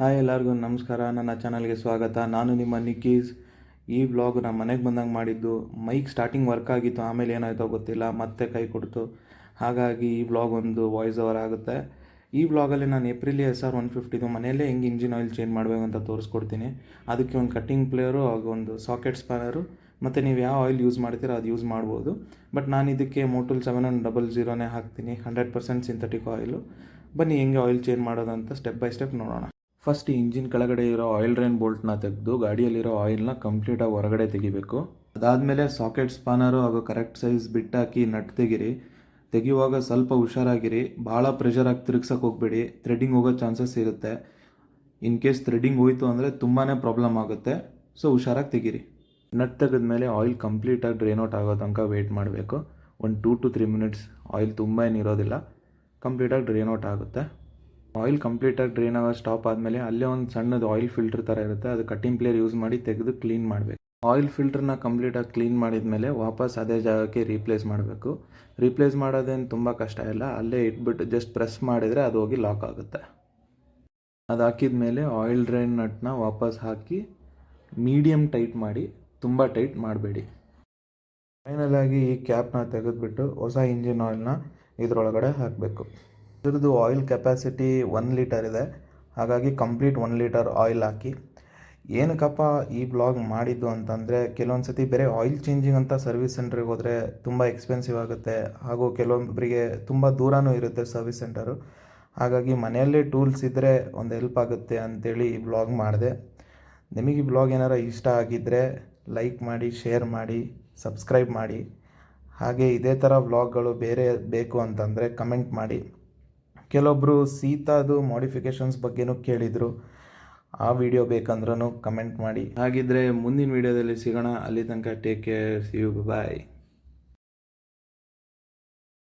Hi ಎಲ್ಲರಿಗೂ, ನಮಸ್ಕಾರ. ನನ್ನ ಚಾನಲ್ಗೆ ಸ್ವಾಗತ. ನಾನು ನಿಮ್ಮ ನಿಕ್ಕೀಸ್ ಈ ವ್ಲಾಗ್ ನಮ್ಮ ಮನೆಗೆ ಬಂದಂಗೆ ಮಾಡಿದ್ದು ಮೈಕ್ ಸ್ಟಾರ್ಟಿಂಗ್ ವರ್ಕ್ ಆಗಿತ್ತು, ಆಮೇಲೆ ಏನಾಯ್ತೋ ಗೊತ್ತಿಲ್ಲ, ಮತ್ತೆ ಕೈ ಕೊಡ್ತು. ಹಾಗಾಗಿ ಈ ವ್ಲಾಗ್ ಒಂದು ವಾಯ್ಸ್ ಓವರ್ ಆಗುತ್ತೆ. ಈ ವ್ಲಾಗಲ್ಲಿ ನಾನು ಏಪ್ರಿಲ್ ಎಸ್ ಆರ್ ಒನ್ ಫಿಫ್ಟಿದು ಮನೆಯಲ್ಲೇ ಹೆಂಗೆ ಇಂಜಿನ್ ಆಯಿಲ್ ಚೇಂಜ್ ಮಾಡಬೇಕು ಅಂತ ತೋರಿಸ್ಕೊಡ್ತೀನಿ. ಅದಕ್ಕೆ ಒಂದು ಕಟ್ಟಿಂಗ್ ಪ್ಲೇಯರು ಹಾಗೂ ಒಂದು ಸಾಕೆಟ್ ಸ್ಪ್ಯಾನರು ಮತ್ತು ನೀವು ಯಾವ ಆಯಿಲ್ ಯೂಸ್ ಮಾಡ್ತೀರೋ ಅದು ಯೂಸ್ ಮಾಡ್ಬೋದು. ಬಟ್ ನಾನು ಇದಕ್ಕೆ ಮೋಟುಲ್ ಸೆವೆನ್ ಒನ್ ಡಬಲ್ ಜೀರೋನೇ ಹಾಕ್ತೀನಿ. ಹಂಡ್ರೆಡ್ ಪರ್ಸೆಂಟ್ ಸಿಂಥೆಟಿಕ್ ಆಯಿಲು ಬನ್ನಿ, ಹೆಂಗೆ ಆಯಿಲ್ ಚೇಂಜ್ ಮಾಡೋದಂತ ಸ್ಟೆಪ್ ಬೈ ಸ್ಟೆಪ್ ನೋಡೋಣ. ಫಸ್ಟ್ ಇಂಜಿನ್ ಕೆಳಗಡೆ ಇರೋ ಆಯಿಲ್ ಡ್ರೈನ್ ಬೋಲ್ಟ್ನ ತೆಗೆದು ಗಾಡಿಯಲ್ಲಿರೋ ಆಯಿಲ್ನ ಕಂಪ್ಲೀಟಾಗಿ ಹೊರಗಡೆ ತೆಗಿಬೇಕು. ಅದಾದಮೇಲೆ ಸಾಕೆಟ್ ಸ್ಪಾನರು ಹಾಗೂ ಕರೆಕ್ಟ್ ಸೈಜ್ ಬಿಟ್ಟಾಕಿ ನಟ್ ತೆಗಿರಿ. ತೆಗೆಯುವಾಗ ಸ್ವಲ್ಪ ಹುಷಾರಾಗಿರಿ. ಭಾಳ ಪ್ರೆಷರಾಗಿ ತಿರುಗ್ಸಕ್ಕೆ ಹೋಗಬೇಡಿ. ಥ್ರೆಡಿಂಗ್ ಹೋಗೋ ಚಾನ್ಸಸ್ ಇರುತ್ತೆ. ಇನ್ ಕೇಸ್ ಥ್ರೆಡಿಂಗ್ ಹೋಯಿತು ಅಂದರೆ ತುಂಬಾ ಪ್ರಾಬ್ಲಮ್ ಆಗುತ್ತೆ. ಸೊ ಹುಷಾರಾಗಿ ತೆಗೀರಿ. ನಟ್ ತೆಗೆದ್ಮೇಲೆ ಆಯಿಲ್ ಕಂಪ್ಲೀಟಾಗಿ ಡ್ರೈನ್ ಔಟ್ ಆಗೋ ತನಕ ವೆಯ್ಟ್ ಮಾಡಬೇಕು. ಒಂದು two to three minutes oil ತುಂಬ ಏನಿರೋದಿಲ್ಲ ಕಂಪ್ಲೀಟಾಗಿ ಡ್ರೈನ್ ಔಟ್ ಆಗುತ್ತೆ. ಆಯಿಲ್ ಕಂಪ್ಲೀಟಾಗಿ ಡ್ರೈನ್ ಆಗೋ ಸ್ಟಾಪ್ ಆದಮೇಲೆ ಅಲ್ಲೇ ಒಂದು ಸಣ್ಣದು ಆಯಿಲ್ ಫಿಲ್ಟರ್ ಥರ ಇರುತ್ತೆ. ಅದು ಕಟ್ಟಿಂಗ್ ಪ್ಲೇರ್ ಯೂಸ್ ಮಾಡಿ ತೆಗೆದು ಕ್ಲೀನ್ ಮಾಡಬೇಕು. ಆಯಿಲ್ ಫಿಲ್ಟರ್ನ ಕಂಪ್ಲೀಟಾಗಿ ಕ್ಲೀನ್ ಮಾಡಿದ ಮೇಲೆ ವಾಪಸ್ ಅದೇ ಜಾಗಕ್ಕೆ ರೀಪ್ಲೇಸ್ ಮಾಡಬೇಕು. ರೀಪ್ಲೇಸ್ ಮಾಡೋದೇನು ತುಂಬ ಕಷ್ಟ ಇಲ್ಲ. ಅಲ್ಲೇ ಇಟ್ಬಿಟ್ಟು ಜಸ್ಟ್ ಪ್ರೆಸ್ ಮಾಡಿದರೆ ಅದು ಹೋಗಿ ಲಾಕ್ ಆಗುತ್ತೆ. ಅದು ಹಾಕಿದ ಮೇಲೆ ಆಯಿಲ್ ಡ್ರೈನ್ ನಟ್ನ ವಾಪಸ್ ಹಾಕಿ ಮೀಡಿಯಮ್ ಟೈಟ್ ಮಾಡಿ ತುಂಬ ಟೈಟ್ ಮಾಡಬೇಡಿ. ಫೈನಲ್ ಆಗಿ ಈ ಕ್ಯಾಪ್ನ ತೆಗೆದುಬಿಟ್ಟು ಹೊಸ ಇಂಜಿನ್ ಆಯಿಲ್ನ ಇದರೊಳಗಡೆ ಹಾಕಬೇಕು. ಇದ್ರದ್ದು ಆಯಿಲ್ ಕೆಪಾಸಿಟಿ ಒನ್ ಲೀಟರ್ ಇದೆ. ಹಾಗಾಗಿ ಕಂಪ್ಲೀಟ್ ಒನ್ ಲೀಟರ್ ಆಯಿಲ್ ಹಾಕಿ. ಏನಕ್ಕಪ್ಪ ಈ ಬ್ಲಾಗ್ ಮಾಡಿದ್ದು ಅಂತಂದರೆ ಕೆಲವೊಂದು ಸತಿ ಬೇರೆ ಆಯಿಲ್ ಚೇಂಜಿಂಗ್ ಅಂತ ಸರ್ವಿಸ್ ಸೆಂಟ್ರಿಗೆ ಹೋದರೆ ತುಂಬ ಎಕ್ಸ್ಪೆನ್ಸಿವ್ ಆಗುತ್ತೆ. ಹಾಗೂ ಕೆಲವೊಬ್ಬರಿಗೆ ತುಂಬ ದೂರನೂ ಇರುತ್ತೆ ಸರ್ವಿಸ್ ಸೆಂಟರು ಹಾಗಾಗಿ ಮನೆಯಲ್ಲೇ ಟೂಲ್ಸ್ ಇದ್ದರೆ ಒಂದು ಹೆಲ್ಪ್ ಆಗುತ್ತೆ ಅಂತೇಳಿ ಈ ಬ್ಲಾಗ್ ಮಾಡಿದೆ. ನಿಮಗೆ ಈ ಬ್ಲಾಗ್ ಏನಾರ ಇಷ್ಟ ಆಗಿದ್ದರೆ ಲೈಕ್ ಮಾಡಿ ಶೇರ್ ಮಾಡಿ ಸಬ್ಸ್ಕ್ರೈಬ್ ಮಾಡಿ. ಹಾಗೆ ಇದೇ ಥರ ವ್ಲಾಗ್ಗಳು ಬೇರೆ ಬೇಕು ಅಂತಂದರೆ ಕಮೆಂಟ್ ಮಾಡಿ. ಕೆಲವೊಬ್ಬರು ಸೀತಾದು ಮಾಡಿಫಿಕೇಷನ್ಸ್ ಬಗ್ಗೆನೂ ಕೇಳಿದರು. ಆ ವಿಡಿಯೋ ಬೇಕಂದ್ರೂ ಕಮೆಂಟ್ ಮಾಡಿ. ಹಾಗಿದ್ರೆ ಮುಂದಿನ ವಿಡಿಯೋದಲ್ಲಿ ಸಿಗೋಣ. ಅಲ್ಲಿ ತನಕ take care see you bye